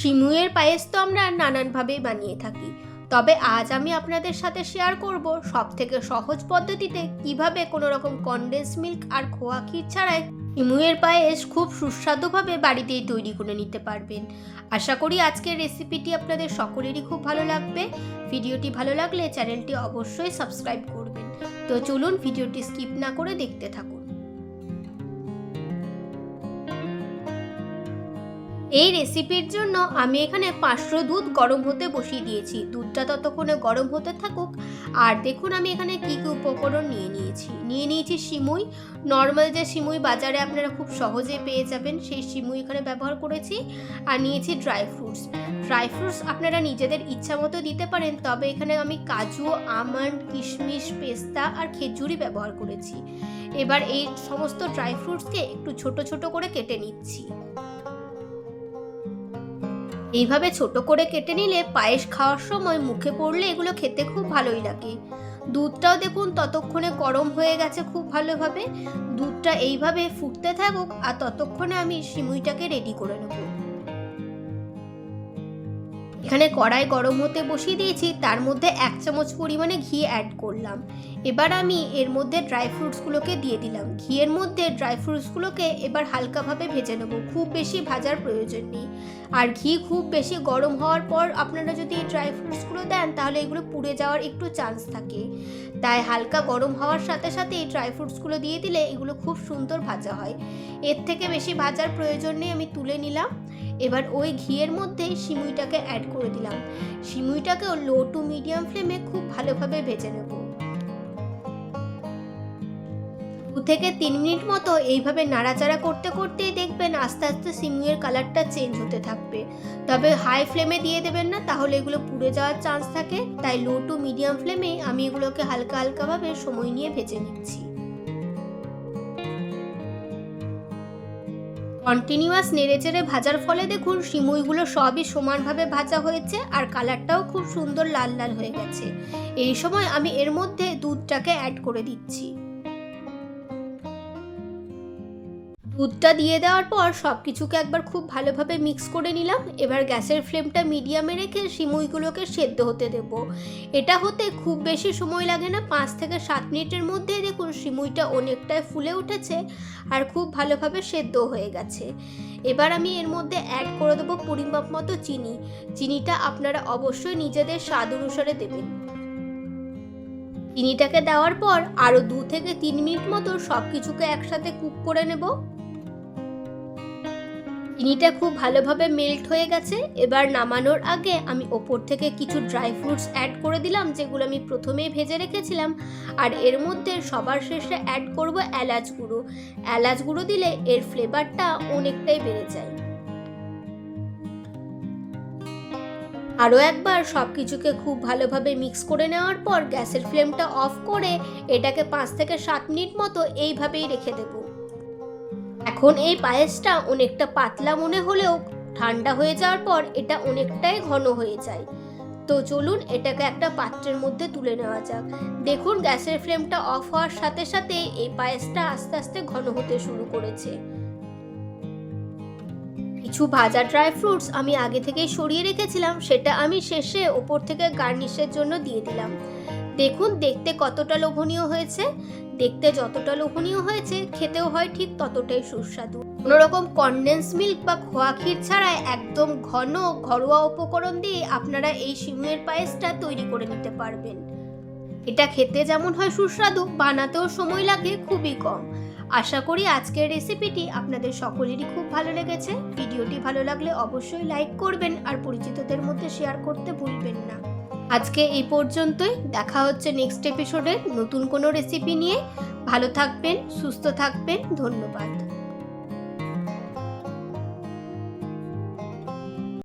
শিমুয়ের পায়েস তো আমরা নানানভাবেই বানিয়ে থাকি। তবে আজ আমি আপনাদের সাথে শেয়ার করব সব থেকে সহজ পদ্ধতিতে কীভাবে কোনো রকম কনডেন্স মিল্ক আর খোয়া ক্ষীর ছাড়াই শিমুয়ের পায়েস খুব সুস্বাদুভাবে বাড়িতেই তৈরি করে নিতে পারবেন। আশা করি আজকের রেসিপিটি আপনাদের সকলেরই খুব ভালো লাগবে। ভিডিওটি ভালো লাগলে চ্যানেলটি অবশ্যই সাবস্ক্রাইব করবেন। তো চলুন ভিডিওটি স্কিপ না করে দেখতে থাকুন। এই রেসিপির জন্য আমি এখানে পাঁচশো দুধ গরম হতে বসিয়ে দিয়েছি। দুধটা ততক্ষণে গরম হতে থাকুক। আর দেখুন আমি এখানে কী কী উপকরণ নিয়ে নিয়েছি। নিয়ে নিয়েছি সিমুই। নর্মাল যে সিমুই বাজারে আপনারা খুব সহজে পেয়ে যাবেন, সেই সিমুই এখানে ব্যবহার করেছি। আর নিয়েছি ড্রাই ফ্রুটস ড্রাই ফ্রুটস আপনারা নিজেদের ইচ্ছা মতো দিতে পারেন, তবে এখানে আমি কাজু, আমন্ড, কিশমিশ, পেস্তা আর খেজুরি ব্যবহার করেছি। এবার এই সমস্ত ড্রাই ফ্রুটসকে একটু ছোট ছোট করে কেটে নিচ্ছি। এইভাবে ছোট করে কেটে নিলে পায়েস খাওয়ার সময় মুখে পড়লে এগুলো খেতে খুব ভালোই লাগে। দুধটাও দেখুন ততক্ষণে গরম হয়ে গেছে খুব ভালোভাবে। দুধটা এইভাবে ফুটতে থাকুক আর ততক্ষণে আমি সিমুইটাকে রেডি করে নেব। এখানে কড়াই গরম হতে বসিয়ে দিয়েছি, তার মধ্যে এক চামচ পরিমাণে ঘি অ্যাড করলাম। এবার আমি এর মধ্যে ড্রাই ফ্রুটসগুলোকে দিয়ে দিলাম। ঘিয়ের মধ্যে ড্রাই ফ্রুটসগুলোকে এবার হালকাভাবে ভেজে নেব, খুব বেশি ভাজার প্রয়োজন নেই। আর ঘি খুব বেশি গরম হওয়ার পর আপনারা যদি এই ড্রাই ফ্রুটসগুলো দেন, তাহলে এগুলো পুড়ে যাওয়ার একটু চান্স থাকে। তাই হালকা গরম হওয়ার সাথে সাথে এই ড্রাই ফ্রুটসগুলো দিয়ে দিলে এগুলো খুব সুন্দর ভাজা হয়। এর থেকে বেশি ভাজার প্রয়োজন নেই, আমি তুলে নিলাম। এবার ওই ঘিয়ের মধ্যে সিমুইটাকে অ্যাড করে দিলাম। সিমুইটাকেও লো টু মিডিয়াম ফ্লেমে খুব ভালোভাবে ভেজে নেব। দু থেকে তিন মিনিট মতো এইভাবে নাড়াচাড়া করতে করতেই দেখবেন আস্তে আস্তে সিমুইয়ের কালারটা চেঞ্জ হতে থাকবে। তবে হাই ফ্লেমে দিয়ে দেবেন না, তাহলে এগুলো পুড়ে যাওয়ার চান্স থাকে। তাই লো টু মিডিয়াম ফ্লেমে আমি এগুলোকে হালকা হালকাভাবে সময় নিয়ে ভেজে নিচ্ছি। কন্টিনিউয়াস নেড়েচেড়ে ভাজার ফলে দেখুন সিমুইগুলো সবই সমানভাবে ভাজা হয়েছে আর কালারটাও খুব সুন্দর লাল লাল হয়ে গেছে। এই সময় আমি এর মধ্যে দুধটাকে অ্যাড করে দিচ্ছি। দুধটা দিয়ে দেওয়ার পর সব কিছুকে একবার খুব ভালোভাবে মিক্স করে নিলাম। এবার গ্যাসের ফ্লেমটা মিডিয়ামে রেখে সিমুইগুলোকে সেদ্ধ হতে দেব। এটা হতে খুব বেশি সময় লাগে না, পাঁচ থেকে সাত মিনিটের মধ্যে দেখুন সিমুইটা অনেকটাই ফুলে উঠেছে আর খুব ভালোভাবে সেদ্ধ হয়ে গেছে। এবার আমি এর মধ্যে অ্যাড করে দেবো পরিমাপ মতো চিনি। চিনিটা আপনারা অবশ্যই নিজেদের স্বাদ অনুসারে দেবেন। চিনিটাকে দেওয়ার পর আরও দু থেকে তিন মিনিট মতো সব কিছুকে একসাথে কুক করে নেব। চিনিটা খুব ভালোভাবে মেল্ট হয়ে গেছে। এবার নামানোর আগে আমি ওপর থেকে কিছু ড্রাই ফ্রুটস অ্যাড করে দিলাম, যেগুলো আমি প্রথমেই ভেজে রেখেছিলাম। আর এর মধ্যে সবার শেষে অ্যাড করব এলাচ গুঁড়ো। এলাচ গুঁড়ো দিলে এর ফ্লেভারটা অনেকটাই বেড়ে যায়। আরও একবার সব কিছুকে খুব ভালোভাবে মিক্স করে নেওয়ার পর গ্যাসের ফ্লেমটা অফ করে এটাকে পাঁচ থেকে সাত মিনিট মতো এইভাবেই রেখে দেব। এখন এই পায়েসটা অনেকটা পাতলা মনে হলেও ঠান্ডা হয়ে যাওয়ার পর এটা অনেকটাই ঘন হয়ে যায়। তো চলুন এটাকে একটা পাত্রের মধ্যে তুলে নেওয়া যাক। দেখুন, গ্যাসের ফ্লেমটা অফ হওয়ার সাথে সাথে এই পায়েসটা আস্তে আস্তে ঘন হতে শুরু করেছে। কিছু ভাজা ড্রাই ফ্রুটস আমি আগে থেকেই সরিয়ে রেখেছিলাম, সেটা আমি শেষে ওপর থেকে গার্নিশের জন্য দিয়ে দিলাম। দেখুন, দেখতে কতটা লোভনীয় হয়েছে। দেখতে যতটা লোভনীয় হয়েছে, খেতেও হয় ঠিক ততটাই সুস্বাদু। কোনো রকম কনডেন্স মিল্ক বা খোয়া ক্ষীর ছাড়াই একদম ঘন, ঘরোয়া উপকরণ দিয়ে আপনারা এই সিমুয়ের পায়েসটা তৈরি করে নিতে পারবেন। এটা খেতে যেমন হয় সুস্বাদু, বানাতেও সময় লাগে, খুবই কম। আশা করি আজকের রেসিপিটি আপনাদের সকলেরই খুব ভালো লেগেছে। ভিডিওটি ভালো লাগলে অবশ্যই লাইক করবেন আর পরিচিতদের মধ্যে শেয়ার করতে ভুলবেন না। আজকে এই পর্যন্তই। দেখা হচ্ছে নেক্সট এপিসোডে নতুন কোনো রেসিপি নিয়ে। ভালো থাকবেন, সুস্থ থাকবেন। ধন্যবাদ।